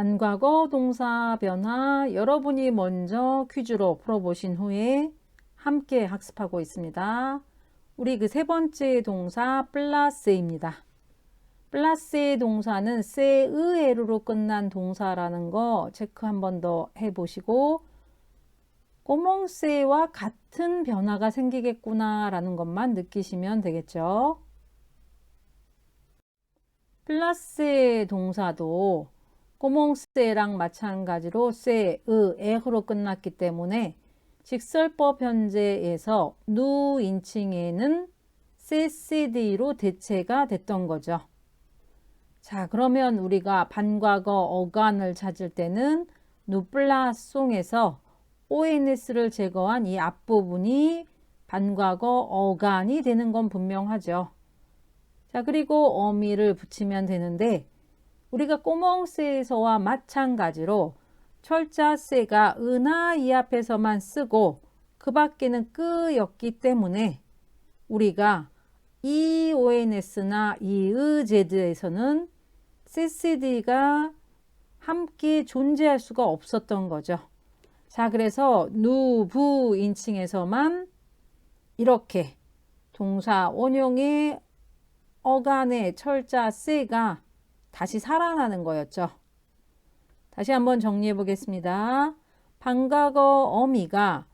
반과거 동사 변화 여러분이 먼저 퀴즈로 풀어보신 후에 함께 학습하고 있습니다. 우리 그 세 번째 동사 플러스입니다. 플러스의 동사는 세의에로 끝난 동사라는 거 체크 한 번 더 해보시고 꼬멍세와 같은 변화가 생기겠구나 라는 것만 느끼시면 되겠죠. 플러스의 동사도 꼬몽세랑 마찬가지로 세, 의, 에로 끝났기 때문에 직설법 현재에서 누 인칭에는 세시디로 대체가 됐던 거죠. 자, 그러면 우리가 반과거 어간을 찾을 때는 누플라송에서 ONS를 제거한 이 앞부분이 반과거 어간이 되는 건 분명하죠. 자, 그리고 어미를 붙이면 되는데 우리가 꼬멍세에서와 마찬가지로 철자세가 은하 이 앞에서만 쓰고 그 밖에는 끄였기 때문에 우리가 EONS나 EEZ에서는 CCD가 함께 존재할 수가 없었던 거죠. 자, 그래서 누, 부, 인칭에서만 이렇게 동사 원형의 어간의 철자 세가 다시 살아나는 거였죠. 다시 한번 정리해 보겠습니다. 반과거 어미가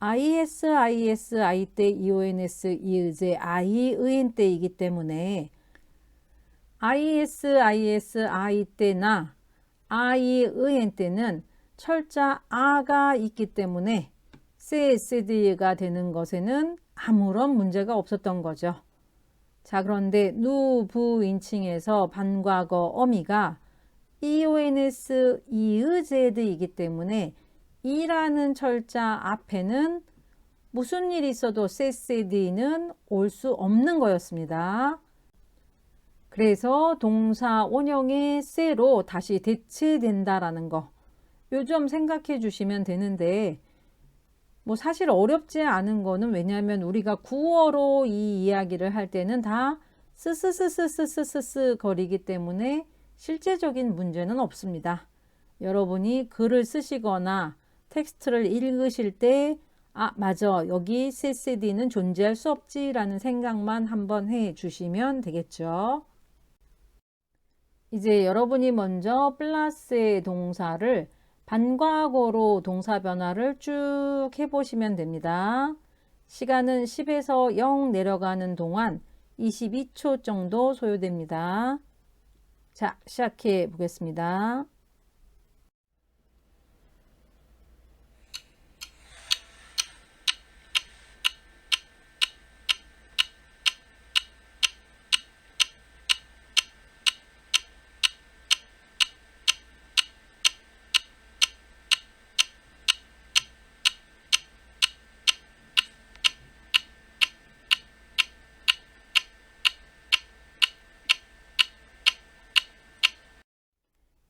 IS, IS, I 때 EONS, 이의제, I, 의인 때이기 때문에 IS, IS, I 때나 I, 의인 때는 철자 아가 있기 때문에 CSD가 되는 것에는 아무런 문제가 없었던 거죠. 자, 그런데 누, 부, 인칭에서 반과거 어미가 EONS, 이의제드이기 때문에 이라는 철자 앞에는 무슨 일이 있어도 CCD는 올 수 없는 거였습니다. 그래서 동사 원형의 세로 다시 대체된다라는 거. 요점 생각해 주시면 되는데 뭐 사실 어렵지 않은 거는 왜냐하면 우리가 구어로 이 이야기를 할 때는 다 스스스스스스스 거리기 때문에 실제적인 문제는 없습니다. 여러분이 글을 쓰시거나 텍스트를 읽으실 때 아, 맞아. 여기 CCD는 존재할 수 없지라는 생각만 한번 해 주시면 되겠죠. 이제 여러분이 먼저 플러스의 동사를 반과거로 동사 변화를 쭉 해보시면 됩니다. 시간은 10에서 0 내려가는 동안 22초 정도 소요됩니다. 자, 시작해 보겠습니다.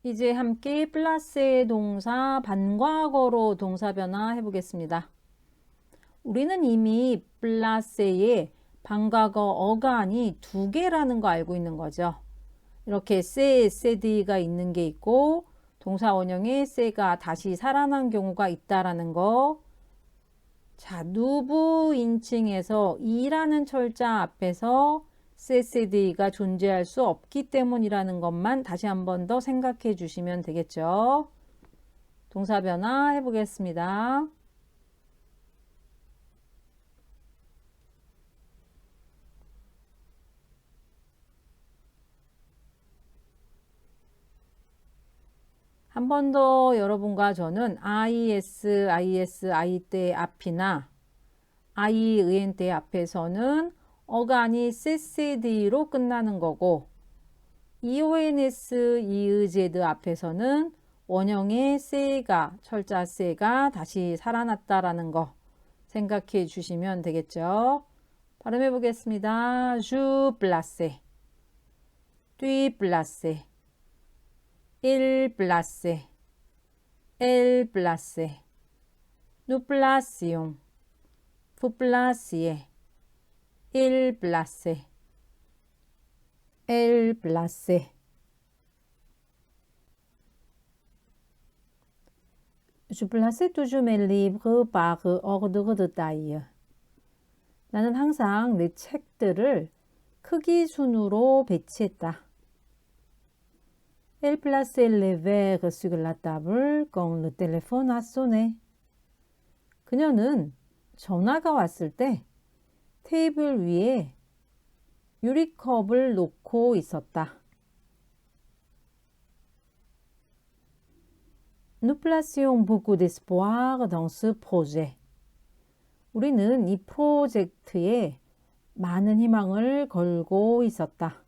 이제 함께 플러스의 동사 반과거로 동사 변화 해 보겠습니다. 우리는 이미 플러스의 반과거 어간이 두 개라는 거 알고 있는 거죠. 이렇게 세, 세디가 있는 게 있고 동사 원형에 세가 다시 살아난 경우가 있다라는 거. 자, 누부 인칭에서 이라는 철자 앞에서 CCD가 존재할 수 없기 때문이라는 것만 다시 한 번 더 생각해 주시면 되겠죠. 동사 변화 해보겠습니다. 한 번 더 여러분과 저는 IS, IS, I 때 앞이나 I, 의엔 때 앞에서는 어간이 CCD로 끝나는 거고 EONS, EEZ 앞에서는 원형의 세가, 철자 세가 다시 살아났다라는 거 생각해 주시면 되겠죠. 발음해 보겠습니다. 주 플라세, 뚜 플라세, 일 플라세, 엘 플라세, 누 플라시용, 푸 플라시에 el place. El place. Je plaçais toujours mes livres par ordre de taille. 나는 항상 내 책들을 크기 순으로 배치했다. Elle plaçait les verres sur la table quand le téléphone a sonné. 그녀는 전화가 왔을 때 테이블 위에 유리컵을 놓고 있었다. Beaucoup d'espoir dans ce projet. 우리는 이 프로젝트에 많은 희망을 걸고 있었다.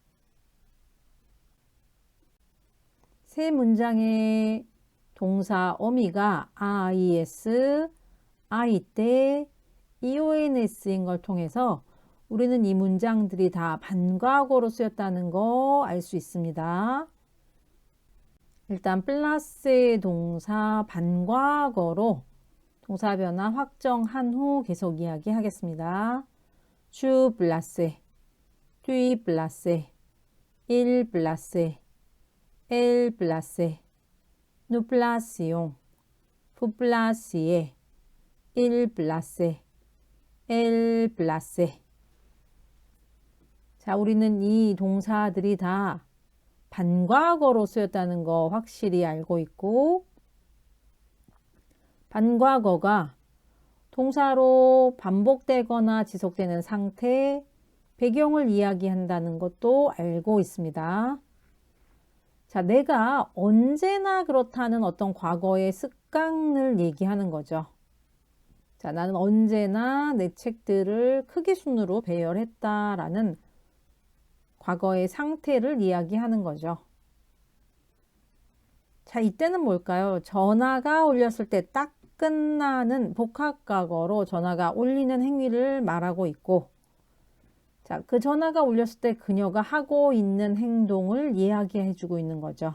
세 문장의 동사 어미가 IS, I 때 EONS인 걸 통해서 우리는 이 문장들이 다 반과거로 쓰였다는 거 알 수 있습니다. 일단 플러스의 동사 반과거로 동사 변화 확정한 후 계속 이야기하겠습니다. 주 플러스, 뒤 플러스, 일 플러스, 엘 플러스, 누 플러스용, 부 플러스에, 일 플러스, 엘 플러스. 자, 우리는 이 동사들이 다 반과거로 쓰였다는 거 확실히 알고 있고 반과거가 동사로 반복되거나 지속되는 상태, 배경을 이야기한다는 것도 알고 있습니다. 자, 내가 언제나 그렇다는 어떤 과거의 습관을 얘기하는 거죠. 자, 나는 언제나 내 책들을 크기 순으로 배열했다라는 과거의 상태를 이야기하는 거죠. 자, 이때는 뭘까요? 전화가 울렸을 때 딱 끝나는 복합 과거로 전화가 울리는 행위를 말하고 있고, 자, 그 전화가 울렸을 때 그녀가 하고 있는 행동을 이야기해 주고 있는 거죠.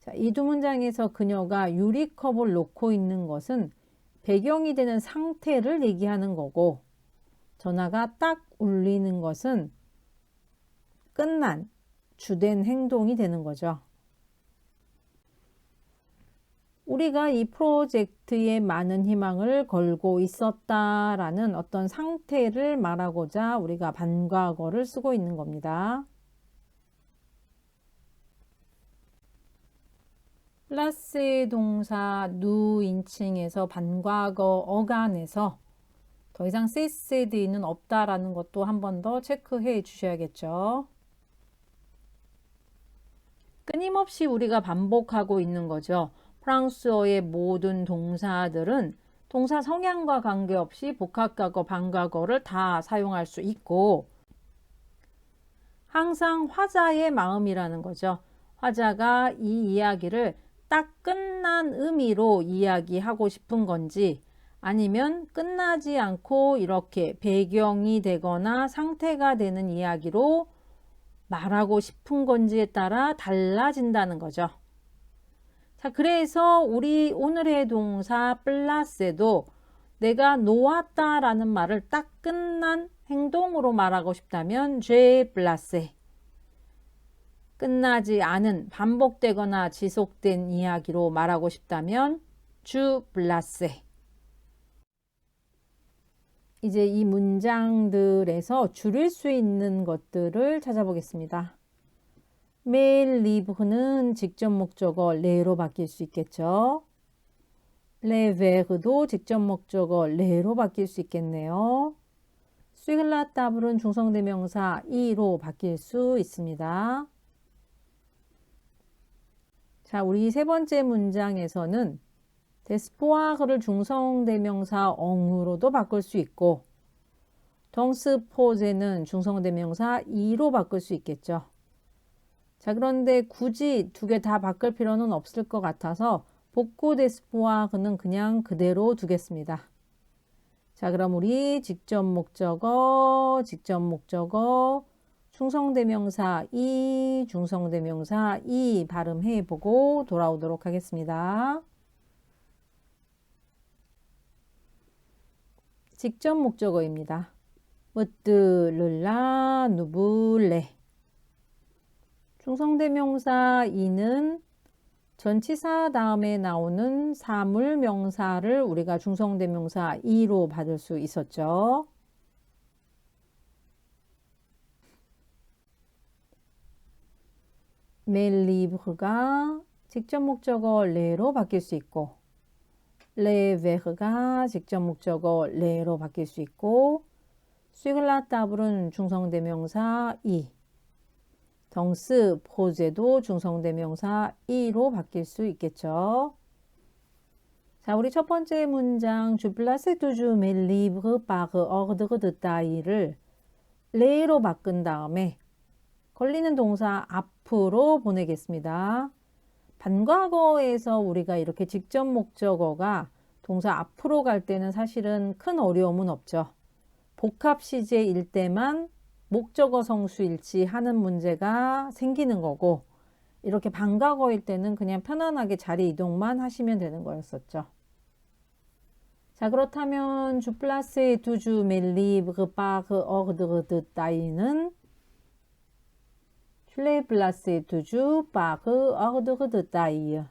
자, 이 두 문장에서 그녀가 유리컵을 놓고 있는 것은 배경이 되는 상태를 얘기하는 거고, 전화가 딱 울리는 것은 끝난 주된 행동이 되는 거죠. 우리가 이 프로젝트에 많은 희망을 걸고 있었다라는 어떤 상태를 말하고자 우리가 반과거를 쓰고 있는 겁니다. 플러스 동사 누 인칭에서 반과거 어간에서 더 이상 세세드는 없다라는 것도 한 번 더 체크해 주셔야겠죠. 끊임없이 우리가 반복하고 있는 거죠. 프랑스어의 모든 동사들은 동사 성향과 관계없이 복합과거, 반과거를 다 사용할 수 있고 항상 화자의 마음이라는 거죠. 화자가 이 이야기를 딱 끝난 의미로 이야기하고 싶은 건지 아니면 끝나지 않고 이렇게 배경이 되거나 상태가 되는 이야기로 말하고 싶은 건지에 따라 달라진다는 거죠. 자, 그래서 우리 오늘의 동사 플라스에도 내가 놓았다라는 말을 딱 끝난 행동으로 말하고 싶다면 죄 플라스 끝나지 않은 반복되거나 지속된 이야기로 말하고 싶다면 주 플라스 이제 이 문장들에서 줄일 수 있는 것들을 찾아보겠습니다. 메일 리브는 직접 목적어 레로 바뀔 수 있겠죠. 레베그도 직접 목적어 레로 바뀔 수 있겠네요. 스글라 따블은 중성대명사 이로 바뀔 수 있습니다. 자, 우리 세 번째 문장에서는 데스포아그를 중성대명사 엉으로도 바꿀 수 있고 덩스포제는 중성대명사 이로 바꿀 수 있겠죠. 자, 그런데 굳이 두 개 다 바꿀 필요는 없을 것 같아서 복고 데스포아그는 그냥 그대로 두겠습니다. 자, 그럼 우리 직접 목적어, 직접 목적어, 중성대명사 이, 중성대명사 이 발음해 보고 돌아오도록 하겠습니다. 직접 목적어입니다. 으뜨르라 누블레 중성대명사 이는 전치사 다음에 나오는 사물 명사를 우리가 중성대명사 이로 받을 수 있었죠. 멜리브가 직접 목적어 레로 바뀔 수 있고 레베르가 직접 목적어 레로 바뀔 수 있고 슈글라 따블은 중성대명사 이 덩스 포제도 중성대명사 이로 바뀔 수 있겠죠. 자, 우리 첫 번째 문장 주플라세 두주 멜리브르 바르 어드그 드따이를 레로 바꾼 다음에 걸리는 동사 앞으로 보내겠습니다. 반과거에서 우리가 이렇게 직접 목적어가 동사 앞으로 갈 때는 사실은 큰 어려움은 없죠. 복합 시제일 때만 목적어 성수 일치하는 문제가 생기는 거고 이렇게 반과거일 때는 그냥 편안하게 자리 이동만 하시면 되는 거였었죠. 자 그렇다면 주 플러스 두주 멜리브 바그 어그드그 따이는 슐레 플러스 두주 바그 어그드그 따이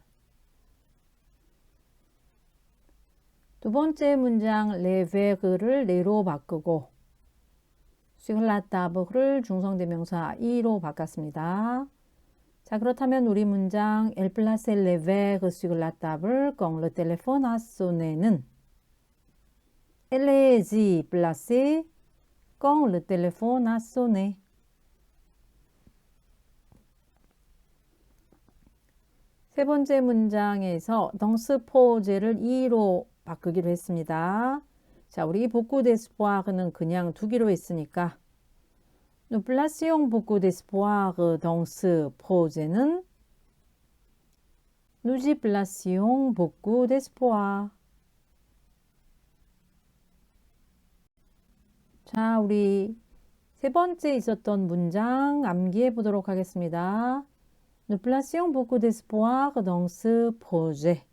두 번째 문장 레베그를 레로 바꾸고 슈글라타브를 중성대명사 이로 바꿨습니다. 자 그렇다면 우리 문장 El place lever sur la table quand le téléphone a sonné는 Elle est placée quand le téléphone a sonné. 세 번째 문장에서 덩스 포제를 이로 바꾸기로 했습니다. 자, 우리 복구 데스포아르는 그냥 두기로 했으니까 d'espoir dans ce projet는 nous y placions beaucoup d'espoir. 자, 우리 세 번째 있었던 문장 암기해 보도록 하겠습니다. Nous placions beaucoup d'espoir dans ce projet.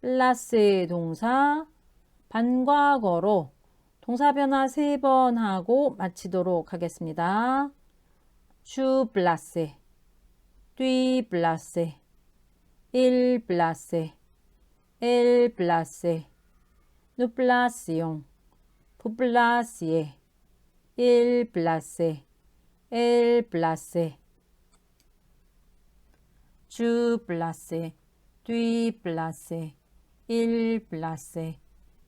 플러스 동사 반과거로 동사 변화 세 번 하고 마치도록 하겠습니다. 주 플러스, 뒤 플러스, 일 플러스, 엘플 러스, 누 플러스용, 부 플러스에, 일 플러스, 엘 플러스, 주 플러스, 뒤 플러스, il place,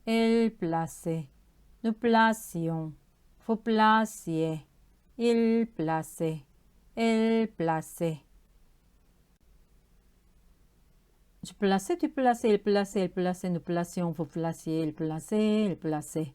elle place, nous placions, vous placiez, il place, elle place. Je plaçais, tu plaçais, il plaçait, elle plaçait, nous placions, vous placiez, il plaçait, elle plaçait.